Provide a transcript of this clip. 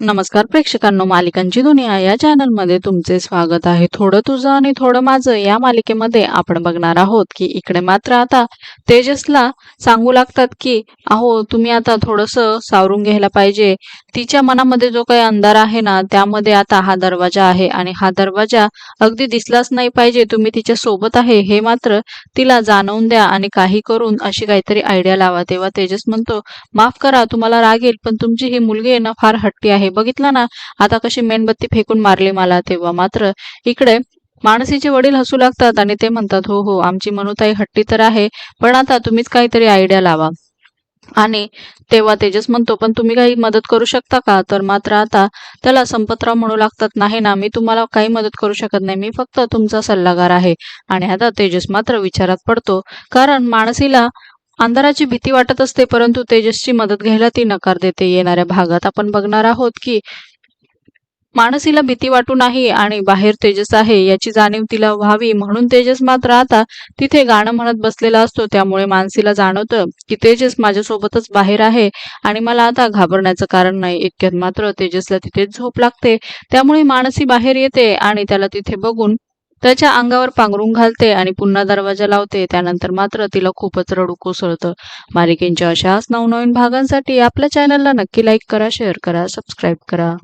नमस्कार प्रेक्षकांनो मालिकांची दुनिया या चॅनलमध्ये तुमचे स्वागत आहे. थोडं तुझं आणि थोडं माझं या मालिकेमध्ये आपण बघणार आहोत की इकडे मात्र आता तेजसला सांगू लागतात की अहो तुम्ही आता थोडंसं सावरून घ्यायला पाहिजे. तिच्या मनामध्ये जो काही अंधार आहे ना त्यामध्ये आता हा दरवाजा आहे आणि हा दरवाजा अगदी दिसलाच नाही पाहिजे. तुम्ही तिच्या सोबत आहे हे मात्र तिला जाणवून द्या आणि काही करून अशी काहीतरी आयडिया लावा. तेव्हा तेजस म्हणतो माफ करा तुम्हाला राग येईल पण तुमची ही मुलगी आहे ना फार हट्टी आहे. बघितलं ना आता कशी मेणबत्ती फेकून मारली मला तेव्हा. मात्र इकडे मानसीचे वडील हसू लागतात आणि ते म्हणतात हो हो आमची मनुताई हट्टी तर आहे पण आता तुम्हीच काहीतरी आयडिया लावा. आणि तेव्हा तेजस म्हणतो पण तुम्ही काही मदत करू शकता का? तर मात्र आता त्याला संपतराव म्हणू लागतात नाही ना मी तुम्हाला काही मदत करू शकत नाही. मी फक्त तुमचा सल्लागार आहे. आणि आता तेजस मात्र विचारात पडतो कारण मानसीला अंधाराची भीती वाटत असते परंतु तेजसची मदत घ्यायला ती नकार देते. येणाऱ्या भागात आपण बघणार आहोत की मानसीला भीती वाटू नाही आणि बाहेर तेजस आहे याची जाणीव तिला व्हावी. म्हणून तेजस मात्र आता तिथे गाणं म्हणत बसलेला असतो. त्यामुळे मानसीला जाणवतं की तेजस माझ्यासोबतच बाहेर आहे आणि मला आता घाबरण्याचं कारण नाही. इतक्यात मात्र तेजसला तिथेच झोप लागते. त्यामुळे मानसी बाहेर येते आणि त्याला तिथे बघून त्याच्या अंगावर पांघरून घालते आणि पुन्हा दरवाजा लावते. त्यानंतर मात्र तिला खूपच रडू कोसळतं. मालिकेंच्या अशाच नवनवीन भागांसाठी आपल्या चॅनलला नक्की लाईक करा शेअर करा सबस्क्राईब करा.